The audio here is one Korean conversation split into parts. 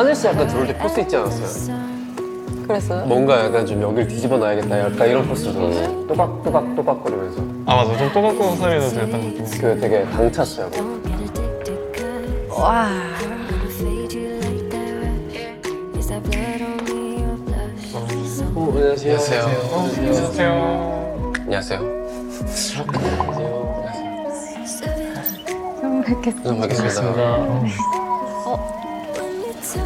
하늘 씨 아까 들어올 때 포스 있지 않았어요? 그랬어요? 뭔가 약간 좀 여길 뒤집어 놔야겠다. 약간 이런 포스 들었어요. 또박또박 또박거리면서. 아 맞아 좀 또박또박 소리도 들었던 느낌 그 되게 당찼어요. 와. 어, 안녕하세요. 안녕하세요 안녕하세요. 처음 뵙겠습 니다.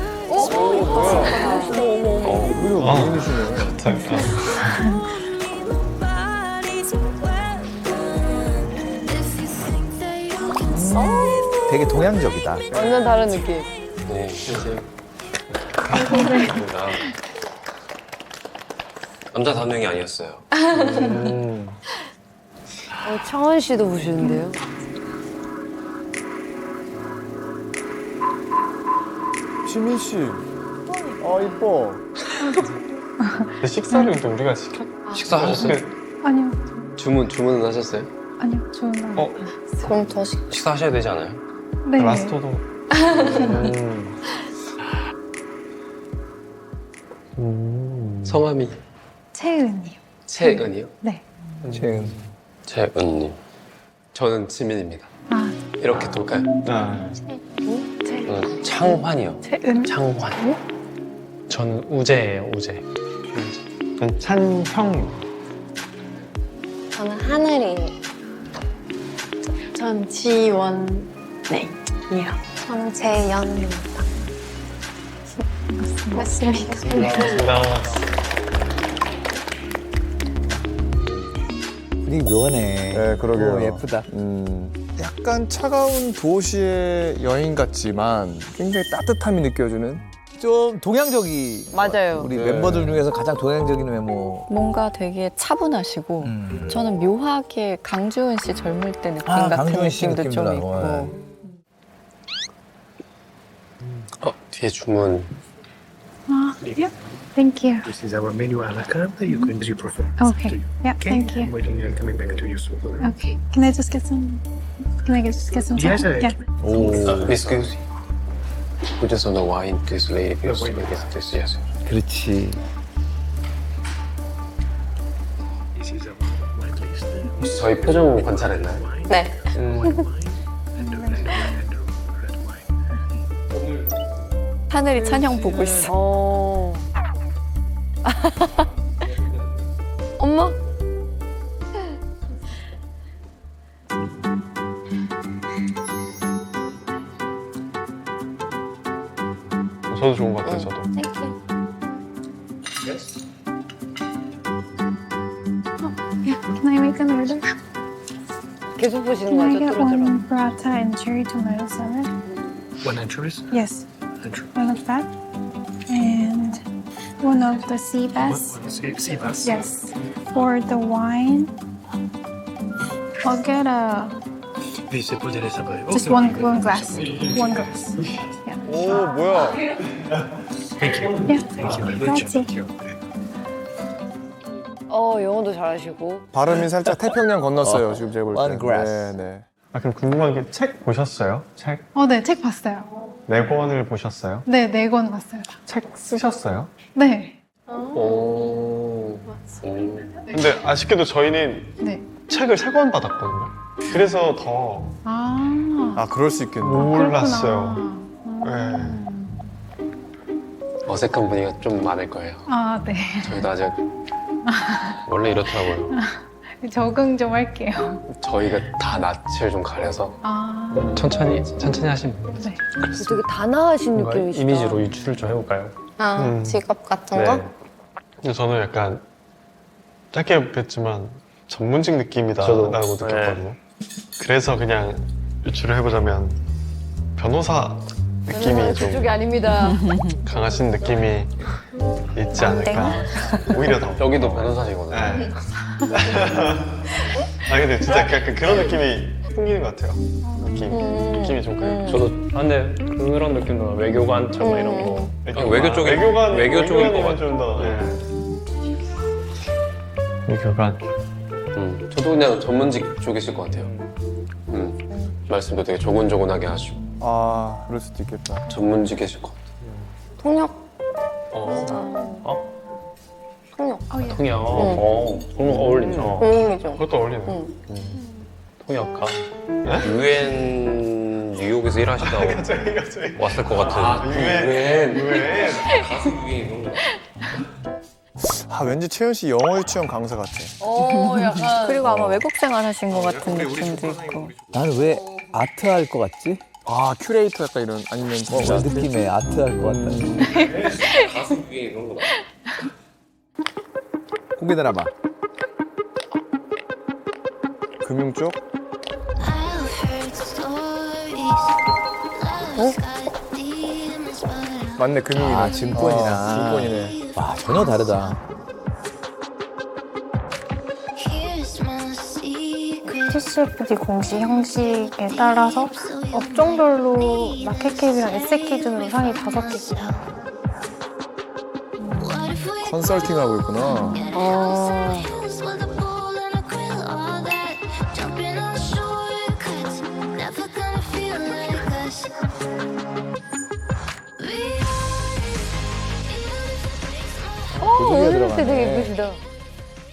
좀 뵙겠습니다. 아 감사합니다 되게 동양적이다. 완전 다른 느낌. 네, 안녕하세요. 감사합니다. 남자 다섯 명이 아니었어요. 어, 청원 씨도 보시는데요? 시민 씨. 아 이뻐. 근데 식사를 또 우리가 시켰 식사하셨어요? 아니요, 주문 주문은 하셨어요? 아니요, 저는 어? 그럼 더 식. 식사하셔야 되지 않아요? 네. 라스토도 음. 음. 성함이 채은이요. 채은이요? 네. 최은. 채은님. 저는 지민입니다. 아, 이렇게 돌까요? 아, 채, 저는 창환이요. 채은. 창환. 저는 우재예요 우재 전 찬형이요 저는 하늘이에요. 전 지원. 네. 이요. 저는 재연입니다. 맞습니다. 반갑습니다 분위기 묘하네. 네, 그러게요. 오, 예쁘다. 음, 약간 차가운 도시의 여행 같지만 굉장히 따뜻함이 느껴지는. 좀 동양적이. 맞아요. 우리 네. 멤버들 중에서 가장 동양적인 외모. 뭔가 되게 차분하시고 음. 저는 묘하게 강주은 씨 젊을 때 느낌 아, 같은 강주은 씨 느낌도 좀 있고 나고, 어 뒤에 주문. 아, yeah. Thank you. This is our menu a la carte. You can, you prefer. Okay. Yeah, Okay. thank you. I'm waiting and coming back to you soon. Okay. Can I just get some? Can I just get some? Yes? I- Yeah. 오. Excuse. We just want the wine, this lady. This, yes. 그렇지. This list. 혹시 저희 표정 관찰했나요? 네. 하늘이 찬형 보고 있어. 어. 저도 좋은 것 같아요 저도 땡큐. Yeah. Can I make an order? 계속 보시는 Can I 거죠, get 뚜루뚜루? one burrata and cherry tomato salad? One anchovies. Yes. Anchovy. One of that. And one of the sea One, bass. one sea, sea bass. Yes. For the wine, I'll get a This is put in a sabay. just Okay. one one glass. One glass. Yeah. 오 뭐야? Thank you. Yeah. Thank you very much. Grazie. 어, 영어도 잘하시고. 발음이 살짝 태평양 건넜어요 지금 제가 볼 때. One grass. 네, 네. 아 그럼 궁금한 게 책 보셨어요? 책 어, 네, 책 봤어요. 네 권을 보셨어요? 네, 네 권 봤어요. 다. 책 쓰셨어요? 네. 오. 오. 근데 아쉽게도 저희는 네. 책을 세 권 받았거든요 그래서 더 아. 아 그럴 수 있겠네. 몰랐어요 그렇구나. 네. 어색한 분위기가 좀 많을 거예요. 아, 네. 저희도 아직 원래 이렇더라고요. 적응 좀 할게요. 저희가 다 낯을 좀 가려서 아. 천천히 천천히 하시면 돼요 네. 되게 단아하신 느낌이시다. 이미지로 유출을 좀 해볼까요? 아, 음. 직업 같은 네. 거? 근데 저는 약간 짧게 뵀지만 전문직 느낌이다 저도. 라고 느꼈거든요 그래서 그냥 유출을 해보자면 변호사 느낌이 좀 그쪽이 아닙니다. 강하신 느낌이 있지 않을까 오히려 더 여기도 변호사시거든요. 네. 아 근데 진짜 약간 그런 느낌이 풍기는 것 같아요 느낌, 느낌이 좀 그래요 저도 아, 근데 그런 느낌도 나요. 외교관처럼 뭐 이런 거. 외교관, 외교 쪽이- 외교관 외교 쪽일 것 외교관이면 좀더 외교관 음, 저도 그냥 전문직 쪽이실 것 같아요. 음, 말씀도 되게 조곤조곤하게 하시고 아 그럴 수도 있겠다. 전문직이실 것 같아요. 통역. 어. 어? 통역. 통역. 어. 그럼 어울린다. 어. 어울리죠. 그것도 어울리네. 응. 통역가. 유엔 뉴욕에서 일하시다 왔을 것 같은. 아, 유엔. 유엔. 가수 유엔 이런 거. 아 왠지 채연 씨 영어 유치원 강사 같아. 어, 약간. 그리고 아마 외국 생활 하신 것 같은 느낌도 있고. 나는 왜 아트 할 것 같지? 아 큐레이터 약간 이런 아니면 어, 진짜 그 느낌에 아트 할 것 같다. 가수 유엔 이런 거. 공개 나라봐. 금융 쪽? 맞네 금융이네. 아, 증권이나. 어, 증권이네. 와, 전혀 다르다. TCFD 공시 형식에 따라서 업종별로 마켓캡이랑 에셋 기준으로 상위 다섯 개 컨설팅 하고 있구나. 어. 어, 오늘 때. 되게 예쁘시다.